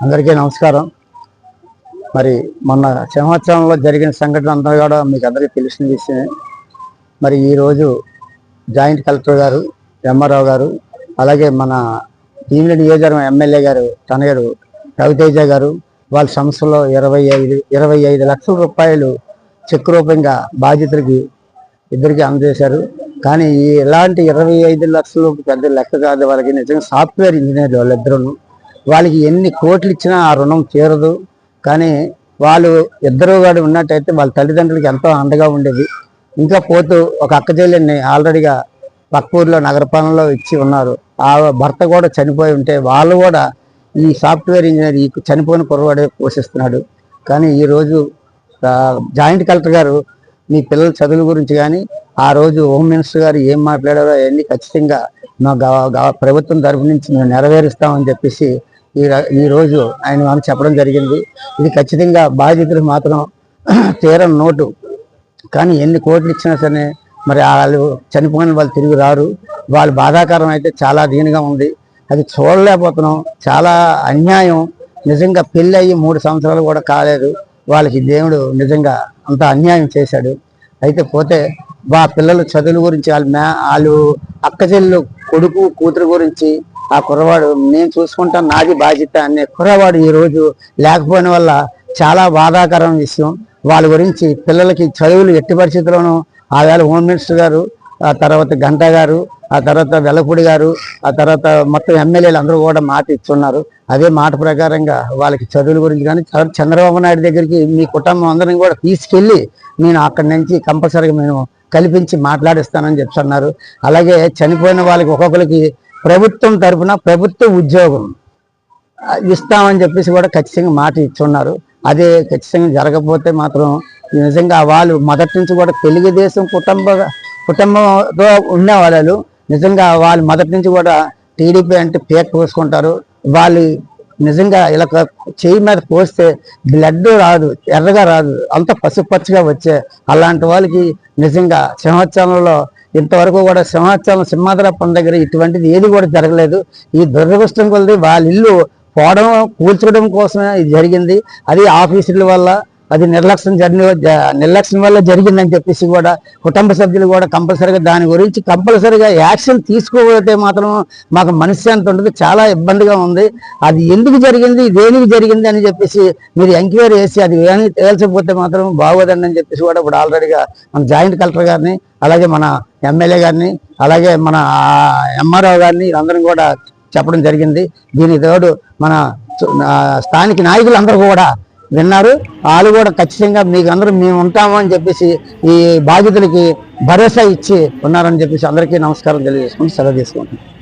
అందరికీ నమస్కారం. మరి మొన్న సింహాచలంలో జరిగిన సంఘటన అంతా కూడా మీకు అందరికీ తెలిసిన విషయమే. మరి ఈరోజు జాయింట్ కలెక్టర్ గారు ఎంఆర్ఓ గారు అలాగే మన భీమిలి నియోజకవర్గం ఎమ్మెల్యే గారు తనయుడు రవితేజ గారు వాళ్ళ సంస్థలో ఇరవై ఐదు ఇరవై ఐదు లక్షల రూపాయలు చెక్ రూపంగా బాధితులకి ఇద్దరికి అందజేశారు. కానీ ఇలాంటి ఇరవై ఐదు లక్షలు పెద్ద లెక్క కాదు. వాళ్ళకి నిజంగా సాఫ్ట్వేర్ ఇంజనీర్లు వాళ్ళిద్దరూ వాళ్ళకి ఎన్ని కోట్లు ఇచ్చినా ఆ రుణం తీరదు. కానీ వాళ్ళు ఇద్దరు కూడా ఉన్నట్టయితే వాళ్ళ తల్లిదండ్రులకి ఎంతో అండగా ఉండేది. ఇంకా పోతూ ఒక అక్క చెల్లెల్ని ఆల్రెడీగా పక్క ఊర్లో నగరపాలనలో ఇచ్చి ఉన్నారు. ఆ భర్త కూడా చనిపోయి ఉంటే వాళ్ళు కూడా ఈ సాఫ్ట్వేర్ ఇంజనీర్ ఈ చనిపోయిన కుర్రవాడే పోషిస్తున్నాడు. కానీ ఈరోజు జాయింట్ కలెక్టర్ గారు మీ పిల్లల చదువుల గురించి కానీ ఆ రోజు హోమ్ మినిస్టర్ గారు ఏం మాట్లాడారో అవన్నీ ఖచ్చితంగా మా గవ- గవ- ప్రభుత్వం తరఫు నుంచి మేము నెరవేరుస్తామని చెప్పేసి ఈ ఈరోజు ఈ రోజు ఆయన మనకు చెప్పడం జరిగింది. ఇది ఖచ్చితంగా బాధితులకు మాత్రం తీరం నోటు. కానీ ఎన్ని కోట్లు ఇచ్చినా సరే మరి వాళ్ళు చనిపోయిన వాళ్ళు తిరిగి రారు. వాళ్ళు బాధాకరం అయితే చాలా దీనిగా ఉంది. అది చూడలేకపోతున్నాం. చాలా అన్యాయం. నిజంగా పెళ్ళి అయ్యి మూడు సంవత్సరాలు కూడా కాలేదు. వాళ్ళకి దేవుడు నిజంగా అంత అన్యాయం చేశాడు. అయితే పోతే వా పిల్లల చదువుల గురించి వాళ్ళు మే వాళ్ళు అక్క చెల్లెలు కొడుకు కూతురు గురించి ఆ కుర్రవాడు నేను చూసుకుంటా నాది బాధ్యత అనే కుర్రవాడు ఈ రోజు లేకపోయిన వల్ల చాలా బాధాకరం విషయం. వాళ్ళ గురించి పిల్లలకి చదువులు ఎట్టి పరిస్థితుల్లోనూ ఆవేళ హోమ్ మినిస్టర్ గారు ఆ తర్వాత గంటా గారు ఆ తర్వాత వెల్లపూడి గారు ఆ తర్వాత మొత్తం ఎమ్మెల్యేలు అందరూ కూడా మాట ఇస్తున్నారు అదే మాట ప్రకారంగా వాళ్ళకి చదువుల గురించి కానీ చంద్రబాబు నాయుడు దగ్గరికి మీ కుటుంబం అందరం కూడా తీసుకెళ్ళి నేను అక్కడి నుంచి కంపల్సరీగా మేము కల్పించి మాట్లాడిస్తానని చెప్తున్నారు. అలాగే చనిపోయిన వాళ్ళకి ఒక్కొక్కరికి ప్రభుత్వం తరపున ప్రభుత్వ ఉద్యోగం ఇస్తామని చెప్పేసి కూడా ఖచ్చితంగా మాట ఇచ్చున్నారు. అదే ఖచ్చితంగా జరగకపోతే మాత్రం నిజంగా వాళ్ళు మొదటి నుంచి కూడా తెలుగుదేశం కుటుంబ కుటుంబంతో ఉన్న వాళ్ళు నిజంగా వాళ్ళు మొదటి నుంచి కూడా టీడీపీ అంటే పేక పోసుకుంటారు. వాళ్ళు నిజంగా ఇలా చేయి మీద పోస్తే బ్లడ్ రాదు ఎర్రగా రాదు అంత పసుపచ్చగా వచ్చే అలాంటి వాళ్ళకి నిజంగా సింహాచలంలో ఇంతవరకు కూడా సింహాచలం సింహాద్రప్పం దగ్గర ఇటువంటిది ఏది కూడా జరగలేదు. ఈ దురదృష్టం కొలది వాళ్ళ ఇల్లు పోవడం కూల్చడం కోసమే ఇది జరిగింది. అది ఆఫీసుల వల్ల అది నిర్లక్ష్యం జరిగిన నిర్లక్ష్యం వల్ల జరిగిందని చెప్పేసి కూడా కుటుంబ సభ్యులు కూడా కంపల్సరీగా దాని గురించి కంపల్సరీగా యాక్షన్ తీసుకోకపోతే మాత్రం మాకు మనశ్శాంతి ఉంటుంది చాలా ఇబ్బందిగా ఉంది. అది ఎందుకు జరిగింది దేనికి జరిగింది అని చెప్పేసి మీరు ఎంక్వైరీ చేసి అది తేల్చకపోతే మాత్రం బాగోదండి అని చెప్పేసి కూడా ఇప్పుడు ఆల్రెడీగా మన జాయింట్ కలెక్టర్ గారిని అలాగే మన ఎమ్మెల్యే గారిని అలాగే మన ఎంఆర్ఓ గారిని అందరం కూడా చెప్పడం జరిగింది. దీనికి తోడు మన స్థానిక నాయకులు అందరూ కూడా విన్నారు. వాళ్ళు కూడా ఖచ్చితంగా మీకు అందరూ మేము ఉంటాము అని చెప్పేసి ఈ బాధితులకి భరోసా ఇచ్చి ఉన్నారని చెప్పేసి అందరికీ నమస్కారం తెలియజేసుకుని సెలవు తీసుకుంటున్నాను